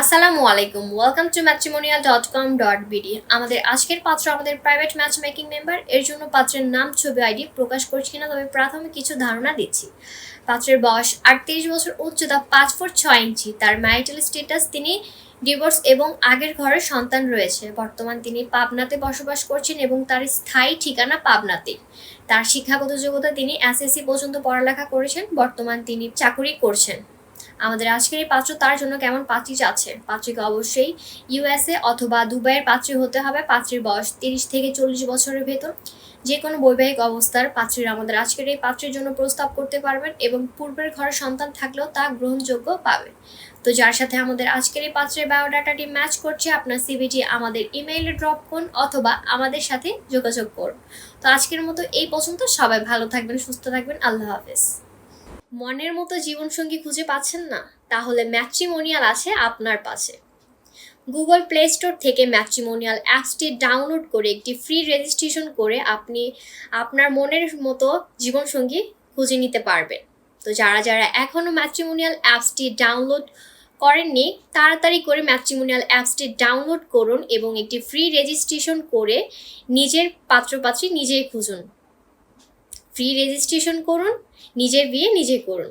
আসসালামু আলাইকুম welcome to matrimonial dot com dot BD আমাদের আজকের পাত্র আমাদের প্রাইভেট ম্যাচ মেকিং মেম্বার এর জন্য পাত্রের নাম, ছবি আইডি প্রকাশ করছি কিনা, তবে প্রাথমিক কিছু ধারণা দিচ্ছি। পাত্রের বয়স আটত্রিশ বছর, উচ্চতা পাঁচ ফুট ছয় ইঞ্চি। তার ম্যারিটাল স্ট্যাটাস তিনি ডিভোর্স এবং আগের ঘরে সন্তান রয়েছে। বর্তমান তিনি পাবনাতে বসবাস করছেন এবং তার স্থায়ী ঠিকানা পাবনাতে। তার শিক্ষাগত যোগ্যতা তিনি এসএসসি পর্যন্ত পড়ালেখা করেছেন। বর্তমান তিনি চাকরি করছেন। আমাদের আজকের এই পাত্র, তার জন্য কেমন পাত্রী চাচ্ছে? পাত্রীকে অবশ্যই ইউএসএ অথবা দুবাইয়ের পাত্রী হতে হবে। পাত্রীর বয়স তিরিশ থেকে চল্লিশ বছরের ভেতর। যে কোনো বৈবাহিক অবস্থার পাত্রীরা আমাদের আজকের এই পাত্রের জন্য প্রস্তাব করতে পারবেন এবং পূর্বের ঘরে সন্তান থাকলেও তা গ্রহণযোগ্য পাবেন। তো যার সাথে আমাদের আজকের এই পাত্রের বায়োডাটাটি ম্যাচ করছে, আপনার সিভিটি আমাদের ইমেইলে ড্রপ করুন অথবা আমাদের সাথে যোগাযোগ করুন। তো আজকের মতো এই পর্যন্ত। সবাই ভালো থাকবেন, সুস্থ থাকবেন। আল্লাহ হাফেজ। মনের মতো জীবনসঙ্গী খুঁজে পাচ্ছেন না, তাহলে ম্যাট্রিমোনিয়াল আছে আপনার পাশে। গুগল প্লে স্টোর থেকে ম্যাট্রিমোনিয়াল অ্যাপসটি ডাউনলোড করে একটি ফ্রি রেজিস্ট্রেশন করে আপনি আপনার মনের মতো জীবনসঙ্গী খুঁজে নিতে পারবেন। তো যারা যারা এখনও ম্যাট্রিমোনিয়াল অ্যাপসটি ডাউনলোড করেননি, তাড়াতাড়ি করে ম্যাট্রিমোনিয়াল অ্যাপসটি ডাউনলোড করুন এবং একটি ফ্রি রেজিস্ট্রেশন করে নিজের পাত্রপাত্রী নিজেই খুঁজুন। ফ্রি রেজিস্ট্রেশন করুন নিজের বিয়ে নিজে করুন।